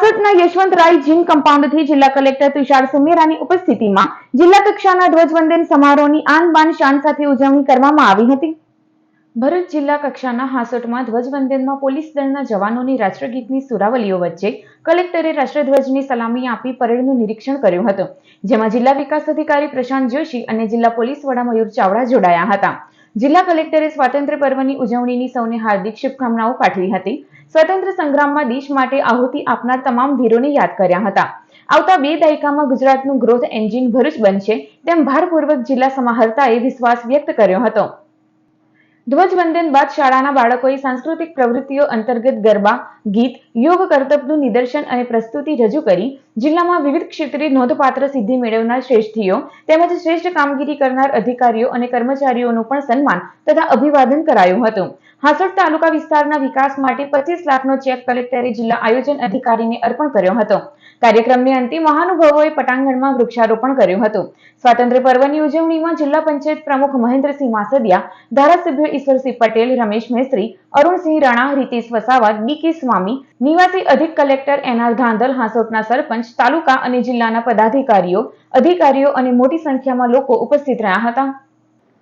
હાસોટના યશવંતરાય જીન કમ્પાઉન્ડથી જિલ્લા કલેક્ટર તુષાર સુમેરાની ઉપસ્થિતિમાં જિલ્લા કક્ષાના ધ્વજવંદન સમારોહની આન બાન શાન સાથે ઉજવણી કરવામાં આવી હતી. ભરૂચ જિલ્લા કક્ષાના હાસોટમાં ધ્વજવંદનમાં પોલીસ દળના જવાનોની રાષ્ટ્રગીતની સુરાવલીઓ વચ્ચે કલેક્ટરે રાષ્ટ્રધ્વજની સલામી આપી પરેડનું નિરીક્ષણ કર્યું હતું. જેમાં જિલ્લા વિકાસ અધિકારી પ્રશાંત જોશી અને જિલ્લા પોલીસ વડા મયુર ચાવડા જોડાયા હતા. જિલ્લા કલેક્ટરે સ્વાતંત્ર્ય પર્વની ઉજવણીની સૌને હાર્દિક શુભકામનાઓ પાઠવી હતી. સ્વતંત્ર સંગ્રામમાં દેશ માટે આહુતિ આપનાર તમામ વીરોને યાદ કર્યા હતા. આવતા બે દાયકામાં ગુજરાતનું ગ્રોથ એન્જિન ભરૂચ બનશે તેમ ભારપૂર્વક જિલ્લા સમાહર્તાએ વિશ્વાસ વ્યક્ત કર્યો હતો. ધ્વજવંદન બાદ શાળાના બાળકોએ સાંસ્કૃતિક પ્રવૃત્તિઓ અંતર્ગત ગરબા, ગીત, યોગ કરતબનું નિદર્શન અને પ્રસ્તુતિ રજૂ કરી જિલ્લામાં વિવિધ ક્ષેત્રે નોંધપાત્ર સિદ્ધિ મેળવનાર શ્રેષ્ઠીઓ તેમજ શ્રેષ્ઠ કામગીરી કરનાર અધિકારીઓ અને કર્મચારીઓનું પણ સન્માન તથા અભિવાદન કરાયું હતું. હાસોટ તાલુકા વિસ્તારના વિકાસ માટે પચીસ લાખનો ચેક કલેક્ટરે જિલ્લા આયોજન અધિકારીને અર્પણ કર્યો હતો. કાર્યક્રમની અંતે મહાનુભાવોએ પટાંગણમાં વૃક્ષારોપણ કર્યું હતું. સ્વાતંત્ર્ય પર્વની ઉજવણીમાં જિલ્લા પંચાયત પ્રમુખ મહેન્દ્રસિંહ માસદિયા, ધારાસભ્ય ઈશ્વરસિંહ પટેલ, રમેશ મેસ્ત્રી, અરુણસિંહ રાણા, રીતેશ વસાવા ડીકે સ્વામી, નિવાસી અધિક કલેક્ટર એનઆર ધાંધલ હાંસોટના સરપંચ, તાલુકા અને જિલ્લાના પદાધિકારીઓ, અધિકારીઓ અને મોટી સંખ્યામાં લોકો ઉપસ્થિત રહ્યા હતા.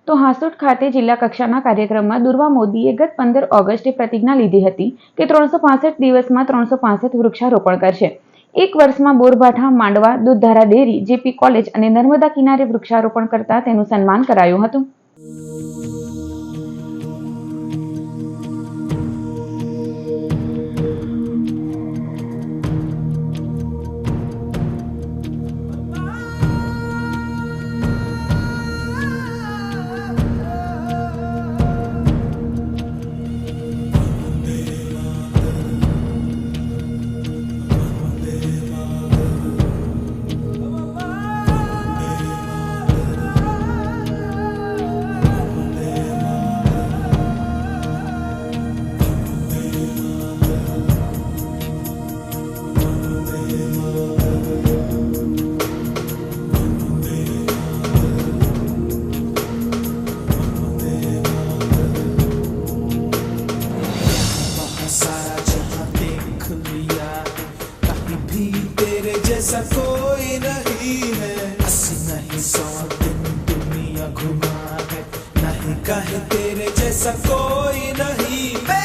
તો હાંસોટ ખાતે જિલ્લા કક્ષાના કાર્યક્રમમાં દુર્વા મોદીએ ગત પંદર ઓગસ્ટે પ્રતિજ્ઞા લીધી હતી કે ત્રણસો પાસઠ દિવસમાં ત્રણસો પાસઠ વૃક્ષારોપણ કરશે. એક વર્ષમાં Borbhatha, Mandva, Dudhdhara dairy, JP college અને નર્મદા કિનારે વૃક્ષારોપણ કરતા તેનું સન્માન કરાયું હતું. तेरे जैसा कोई नहीं है अस्सी नहीं सौ दिन दुनिया घुमा है नहीं कहे तेरे जैसा कोई नहीं